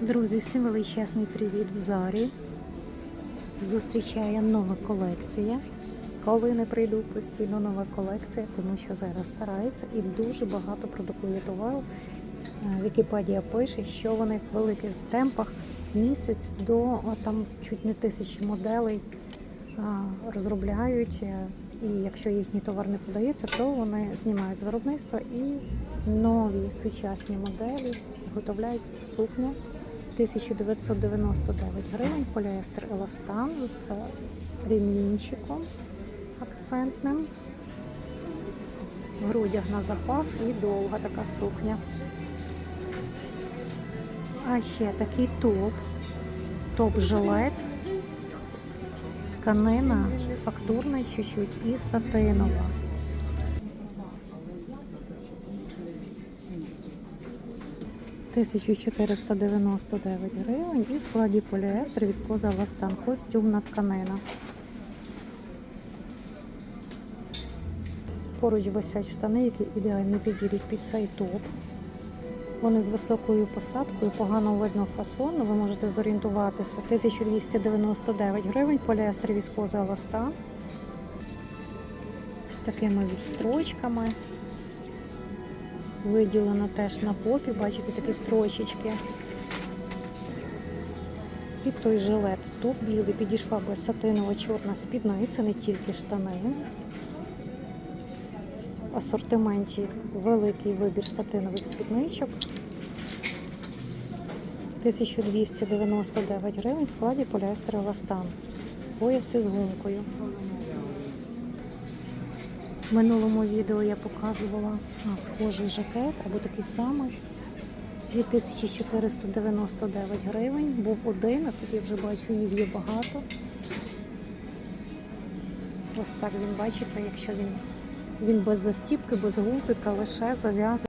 Друзі, всім величезний привіт в Зарі. Зустрічає нова колекція. Коли не прийду постійно нова колекція, тому що зараз старається і дуже багато продукує товару. Е, Вікіпедія пише, що вони в великих темпах місяць до там чуть не тисячі моделей розробляють. Е, І якщо їхній товар не продається, то вони знімають з виробництва і нові сучасні моделі виготовляють сукня 1999 гривень, поліестер еластан з ремінчиком акцентним. В грудях на запах і довга така сукня. А ще такий топ, топ-жилет, тканина фактурна чуть-чуть і сатинова. Тисячу 499 гривень і в складі поліестер віскоза ластан, костюмна тканина. Поруч висять штани, які ідеально підійдуть під цей топ. Вони з високою посадкою, погано видно фасон. Ви можете зорієнтуватися. 1299 гривень, поліестер віскоза еластан. З такими відстрочками. Виділено теж на попі, бачите, такі строчечки. І той жилет. Топ білий підійшла би сатинова чорна спідниця, не тільки штани. В асортименті великий вибір сатинових спідничок. 1299 гривень в складі поліестер еластан. Пояси з гумкою. В минулому відео я показувала схожий жакет або такий самий. 2499 гривень. Був один, а тут я вже бачу, їх є багато. Ось так він бачите, якщо він, він без застіпки, без гудзика, лише зав'язаний.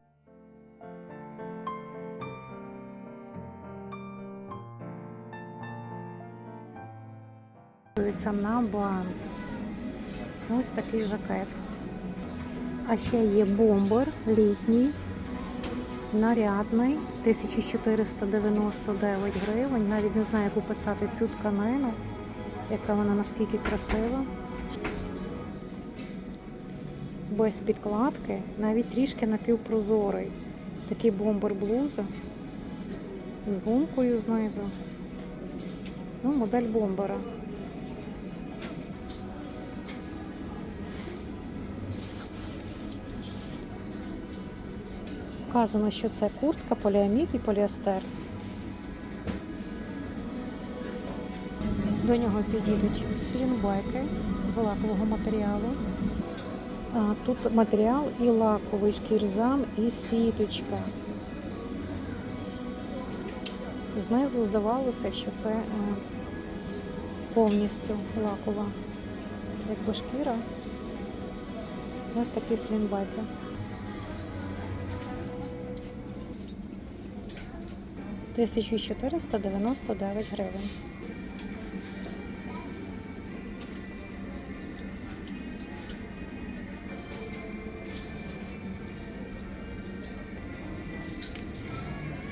на бант. Ось такий жакет. А ще є бомбер літній, нарядний, 1499 гривень. Навіть не знаю, як описати цю тканину, яка вона наскільки красива. Без підкладки, навіть трішки напівпрозорий. Такий бомбер блуза з гумкою знизу. Ну, модель бомбера. Вказано, що це куртка, поліамід і поліестер. До нього підійдуть слінбеки з лакового матеріалу. А, Тут матеріал і лаковий шкірзам, і сіточка. Знизу здавалося, що це е, повністю лакова, якби шкіра. Ось такі слінбеки. Тисячу 499 гривень.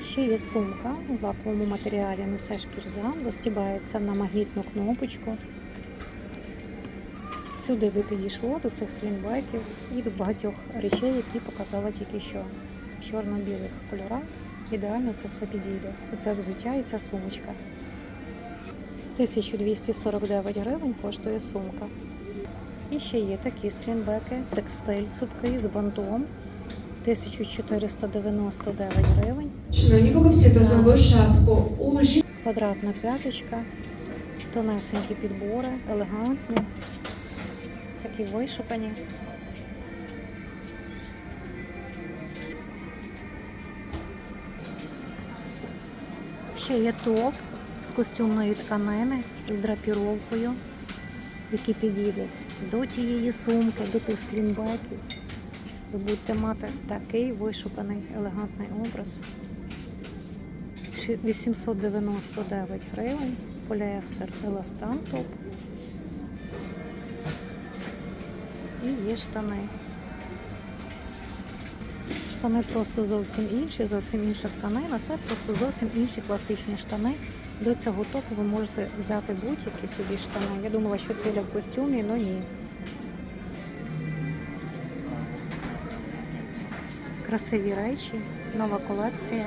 Ще є сумка у лаковому матеріалі, ну це шкірзам, застібається на магнітну кнопочку. Сюди би підійшло до цих слінбайків і до багатьох речей, які показала тільки що в чорно-білих кольорах. Ідеально це все підійде. І це взуття, і ця сумочка. 1249 гривень коштує сумка. І ще є такі слінбеки, текстиль цупкий з бантом. 1499 гривень. Шановні покупці, хто зробив шапку у Квадратна п'яточка, тонесенькі підбори, елегантні, такі вишукані. Ще є топ з костюмної тканини, з драпіровкою, який підійде до тієї сумки, до тих слінбеків. Ви будете мати такий вишуканий елегантний образ. 899 гривень, поліестер еластан топ. І є штани. Штани просто зовсім інші, зовсім інша тканина. Це просто зовсім інші класичні штани. До цього топу ви можете взяти будь-які собі штани. Я думала, що це йде в костюмі, але ні. Красиві речі, нова колекція.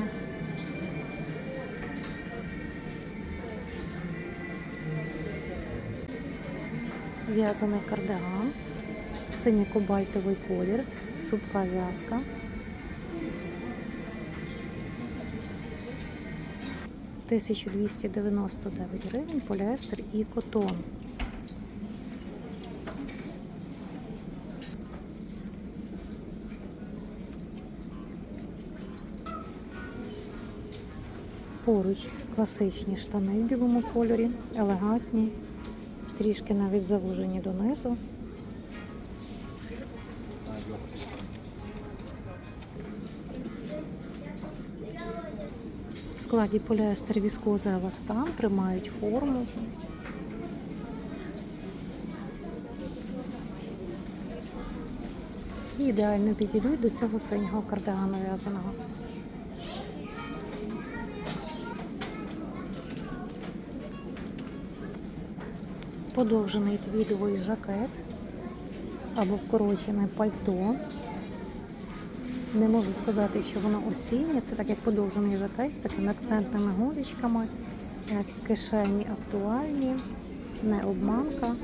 В'язаний кардиган, синій кобальтовий колір, цупка в'язка. Тисячу двісті дев'яносто дев'ять гривень, поліестер і котон. Поруч класичні штани в білому кольорі, елегантні, трішки навіть завужені донизу. Складі поліестер, віскоза, еластан тримають форму. І ідеально підійдуть до цього синього кардигану в'язаного. Подовжений твідовий жакет або вкорочене пальто. Не можу сказати, що воно осіннє, це так як подовжений жакет з такими акцентними гузичками, кишені актуальні, не обманка.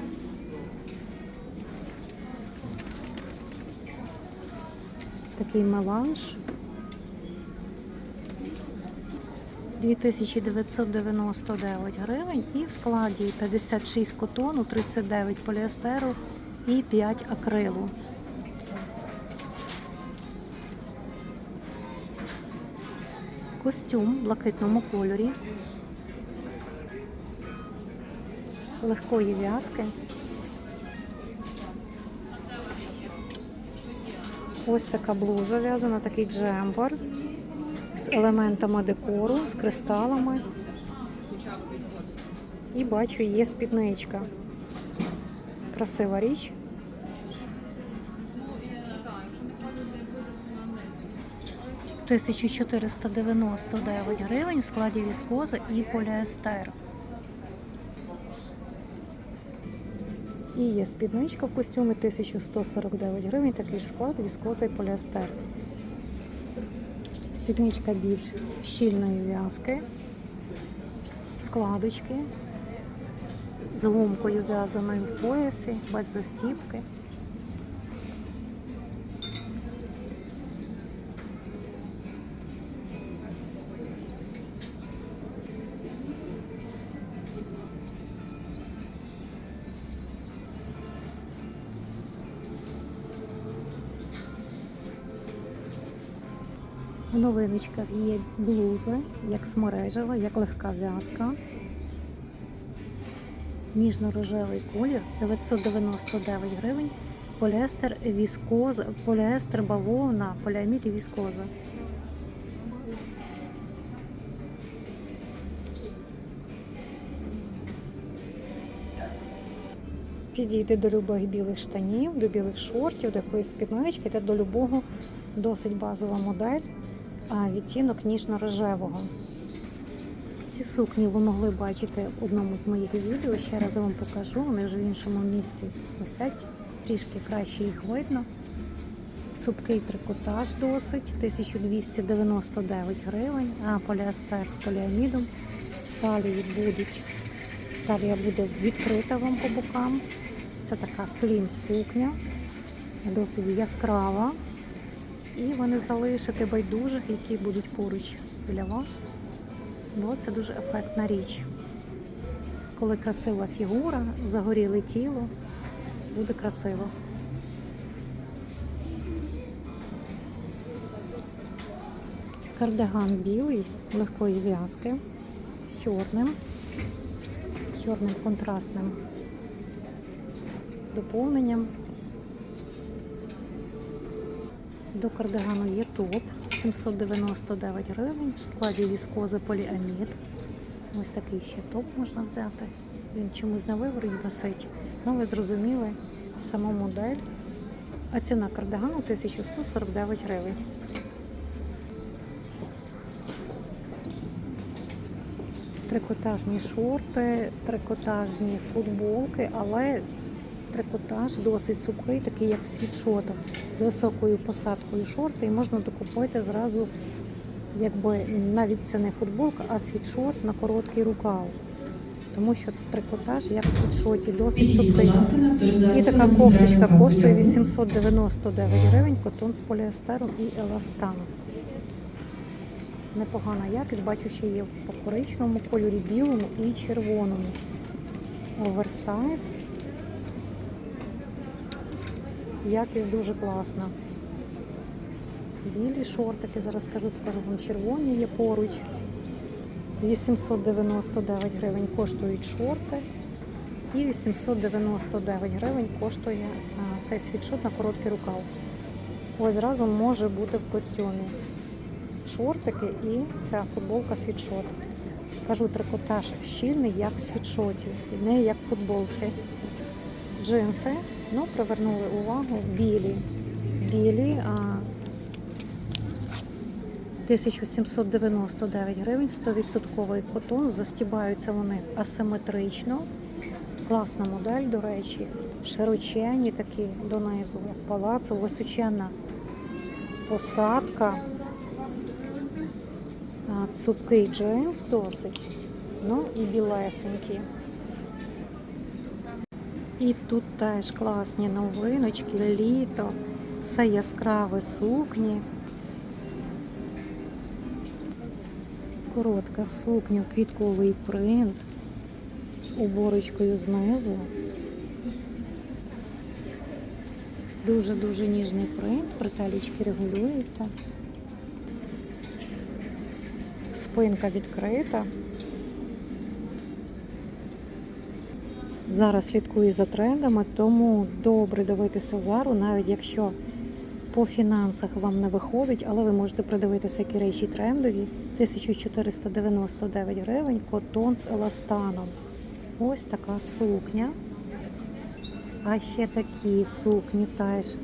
Такий меланж. 2999 гривень і в складі 56 котону, 39 поліестеру і 5 акрилу. Костюм в блакитному кольорі. Легкої в'язки. Ось така блуза в'язана, такий джемпер з елементами декору, з кристалами. І бачу, є спідничка. Красива річ. Тисячу 499 гривень в складі віскоза і поліестер. І є спідничка в костюмі 1149 гривень, такий ж склад, віскоза і поліестер. Спідничка більш щільної в'язки, складочки, з ломкою в'язаною в поясі, без застіпки. Новиночках є блузи, як смережева, як легка в'язка. Ніжно-рожевий колір 999 гривень. Поліестер віскоза, поліестер бавовна, поліамід і віскоза. Підійде до любих білих штанів, до білих шортів, до якоїсь спіднички та до любого досить базова модель, відтінок ніжно-рожевого. Ці сукні ви могли бачити в одному з моїх відео. Ще раз вам покажу. Вони вже в іншому місці висять. Трішки краще їх видно. Цупкий трикотаж досить, 1299 гривень, а поліестер з поліамідом. Талії будуть. Талія буде відкрита вам по бокам. Це така слім сукня, досить яскрава. І ви не залишите байдужих, які будуть поруч біля вас. Бо це дуже ефектна річ. Коли красива фігура, загоріле тіло, буде красиво. Кардиган білий, легкої в'язки, з чорним, з чорним контрастним доповненням. До кардигану є топ 799 гривень, в складі віскози поліамід. Ось такий ще топ можна взяти. Він чомусь на виворі висить. Ну, ви зрозуміли, сама модель. А ціна кардигану 1149 гривень. Трикотажні шорти, трикотажні футболки, але трикотаж досить цупкий, такий як в світшотах, з високою посадкою шорти, і можна докупити зразу, якби навіть це не футболка, а світшот на короткий рукав. Тому що трикотаж, як в світшоті, досить авторизацію І така кофточка коштує 899 гривень, котон з поліестеру і еластану. Непогана якість, бачу, що є в коричневому кольорі, білому і червоному. Оверсайз. Якість дуже класна. Білі шортики, зараз скажу, покажу вам червоні є поруч. 899 гривень коштують шорти. І 899 гривень коштує цей світшот на короткий рукав. Ось разом може бути в костюмі. Шортики і ця футболка світшот. Кажу, трикотаж щільний, як в світшоті, не як в футболці. Джинси, ну, привернули увагу білі. Білі, а 1799 гривень, 100% котон. Застібаються вони асиметрично. Класна модель, до речі, широченні такі донизу, як палацу, височенна посадка. Цупкий джинс досить. Ну і білесенькі. І тут теж класні новиночки, літо, все яскраве сукні. Коротка сукня, квітковий принт з оборочкою знизу. Дуже-дуже ніжний принт, бретелечки регулюються. Спинка відкрита. Зараз слідкую за трендами, тому добре дивитися зару, навіть якщо по фінансах вам не виходить, але ви можете придивитися які речі трендові. 1499 гривень, котон з еластаном. Ось така сукня. А ще такі сукні теж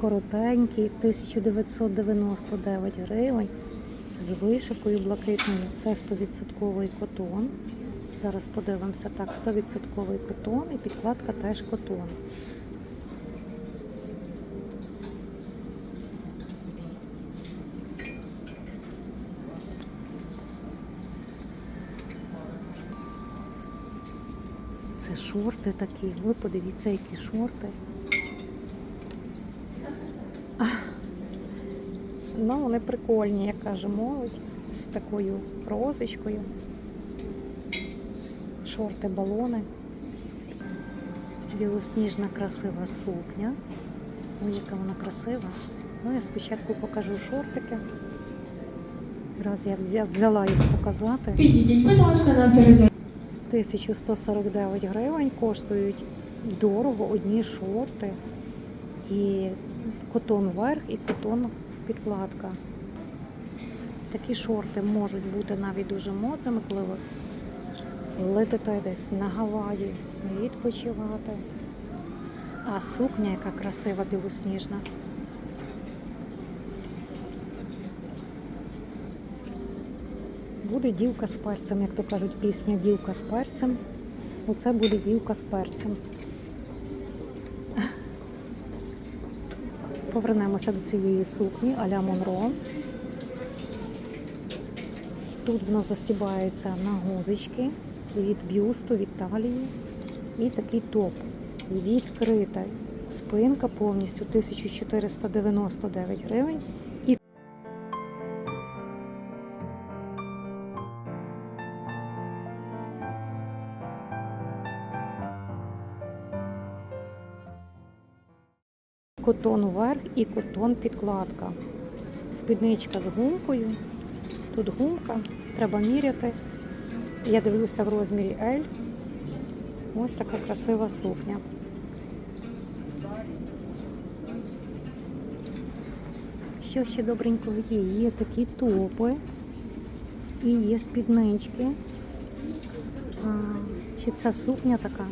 коротенькі, 1999 гривень з вишивкою блакитною. Це 100% котон. Зараз подивимося так, 100% котон і підкладка теж котон. Це шорти такі. Ви подивіться, які шорти. Ну, вони прикольні, як каже молодь, з такою розочкою. Шорти, балони. Білосніжна красива сукня. Ой, яка вона красива. Ну, я спочатку покажу шортики. Раз я взяла їх показати. Підійдіть, будь ласка, на авторизацію. 1149 гривень коштують дорого одні шорти. І котон верх, і котон підкладка. Такі шорти можуть бути навіть дуже модними, коли ви летите десь на Гаваї відпочивати. А сукня, яка красива, білосніжна. Буде дівка з перцем, як то кажуть, пісня Дівка з перцем. Оце буде дівка з перцем. Повернемося до цієї сукні а-ля Монро. Тут в нас застібається на гузички від бюсту, від талії. І такий топ. Відкрита спинка повністю 1499 гривень. Котон вверх і котон підкладка. Спідничка з гумкою. Тут гумка, треба міряти. Я дивлюся в розмірі L. Ось така красива сукня. Що ще добренького є? Є такі топи і є спіднички. А, чи це сукня така?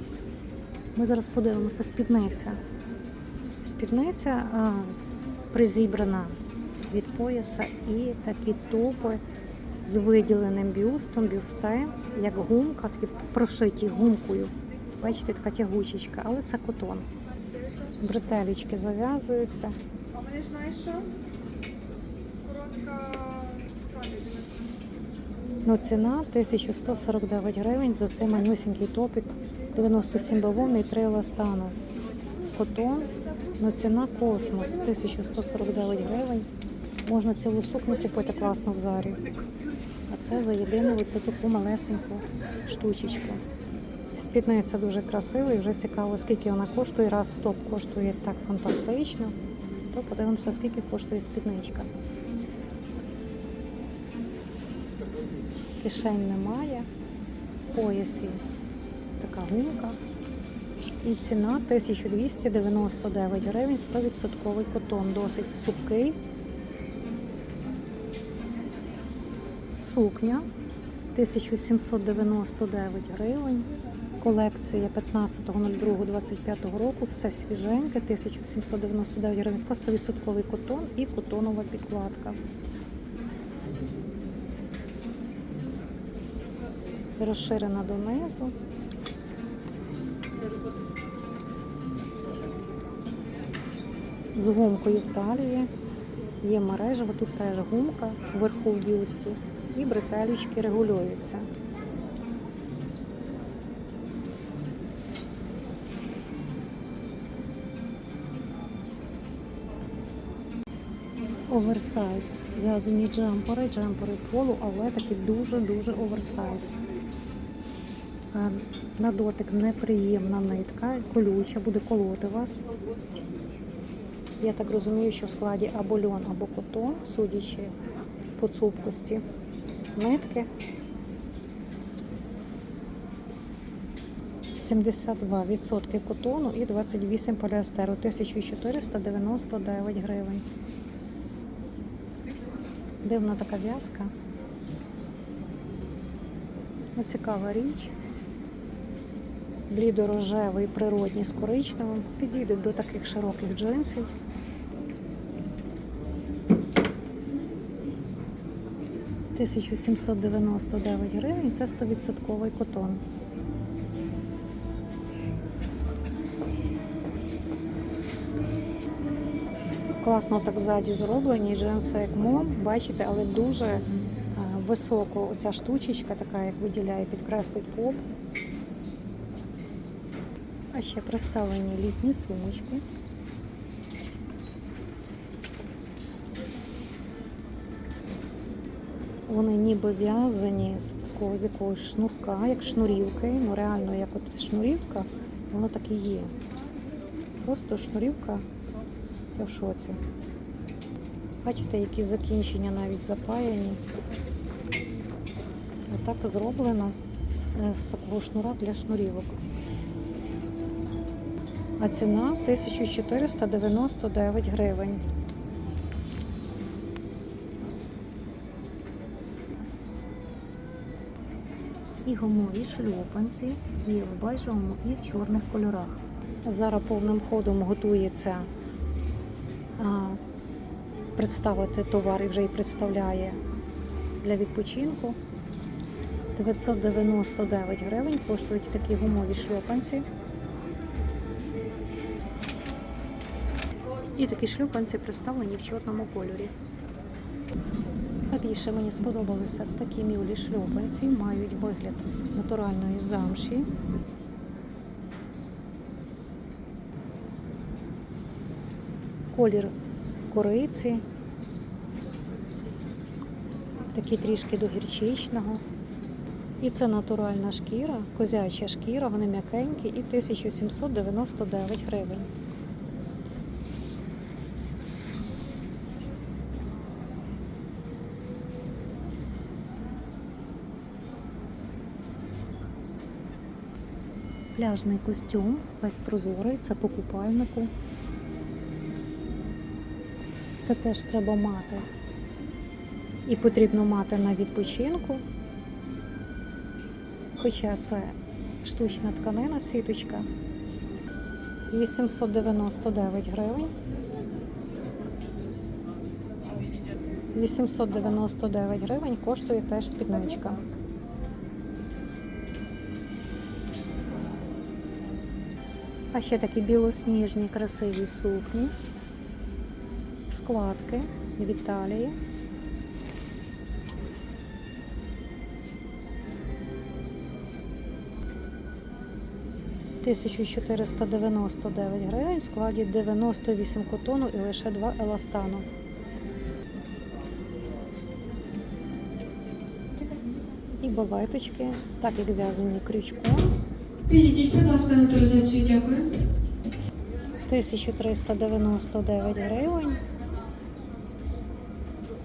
Ми зараз подивимося, спідниця. Спідниця а, призібрана від пояса і такі топи з виділеним бюстом, бюсте, як гумка, такі прошиті гумкою. Бачите, така тягучечка, але це котон. Бретелечки зав'язуються. А вони знаєш що? Коротка. Ну, ціна 1149 гривень за цей манюсінький топик 97 бавовни і 3 еластану. Котон, ну ціна космос 1149 гривень. Можна цілу сукню купити класно в зарі. Це за єдину оцю таку малесеньку штучечку. Спідниця дуже красива і вже цікаво, скільки вона коштує. Раз топ коштує так фантастично, то подивимося, скільки коштує спідничка. Кишень немає, поясі така гумка. І ціна 1299 гривень, 100% котон, досить цупкий. Сукня 1799 гривень. Колекція 15.02.25 року. Все свіженьке, 1799 гривень, 100% котон і котонова підкладка. Розширена донизу. З гумкою в талії. Є мережево, тут теж гумка вверху в бюсті. І бретелючки регулюються. Оверсайз. В'язані джемпери, джемпери полу, але такі дуже-дуже оверсайз. Е, На дотик неприємна нитка, колюча, буде колоти вас. Я так розумію, що в складі або льон, або котон, судячи по цупкості нитки. 72% котону і 28 поліестеру, 1499 гривень. Дивна така в'язка. Ну, Цікава річ. Блідорожевий, природній з коричневим. Підійде до таких широких джинсів. Тисячу сімсот дев'яносто дев'ять гривень. Це 100% котон. Класно так ззаді зроблені, джинси як мом, бачите, але дуже е, високо оця штучечка, така як виділяє, підкреслить поп. А ще представлені літні сумочки. Вони ніби в'язані з такого з якогось шнурка, як шнурівки. Ну реально, як от шнурівка, воно так і є. Просто шнурівка я в шоці. Бачите, які закінчення навіть запаяні. Отак зроблено е, з такого шнура для шнурівок. А ціна 1499 гривень. Гумові шльопанці є в бежевому і в чорних кольорах. Зараз повним ходом готується представити товар і вже і представляє для відпочинку. 999 гривень коштують такі гумові шльопанці. І такі шлюпанці представлені в чорному кольорі. А більше мені сподобалися такі мюлі шлюпанці, мають вигляд натуральної замші. Колір кориці, такі трішки до гірчичного. І це натуральна шкіра, козяча шкіра, вони м'якенькі і 1799 гривень. Пляжний костюм, весь прозорий, це по купальнику. Це теж треба мати. І потрібно мати на відпочинку. Хоча це штучна тканина, сіточка. 899 гривень. 899 гривень коштує теж спідничка. Ще такі білосніжні красиві сукні, складки від Італії. Тисячу 499 гривень в складі 98 котону і лише 2 еластану. І балеточки, так як в'язані крючком. Підійдіть, будь ласка, на авторизацію, дякую. 1399 гривень.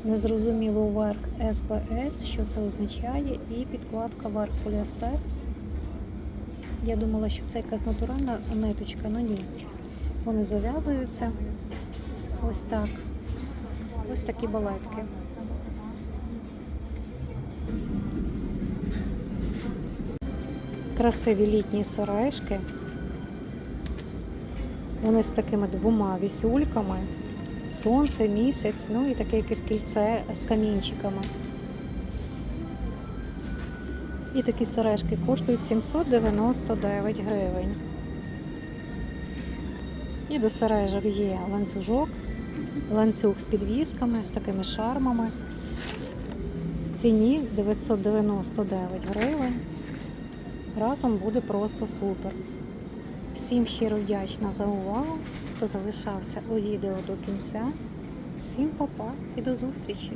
Незрозуміло верх СПС, що це означає, і підкладка верх поліестер. Я думала, що це якась натуральна ниточка, але ні. Вони зав'язуються. Ось так. Ось такі балетки. Красиві літні сережки. Вони з такими двома вісюльками. Сонце, місяць, ну і таке якесь кільце з камінчиками. І такі сережки коштують 799 гривень. І до сережок є ланцюжок, ланцюг з підвісками, з такими шармами. Ціні 999 гривень. Разом буде просто супер. Всім щиро вдячна за увагу, хто залишався у відео до кінця. Всім па-па і до зустрічі!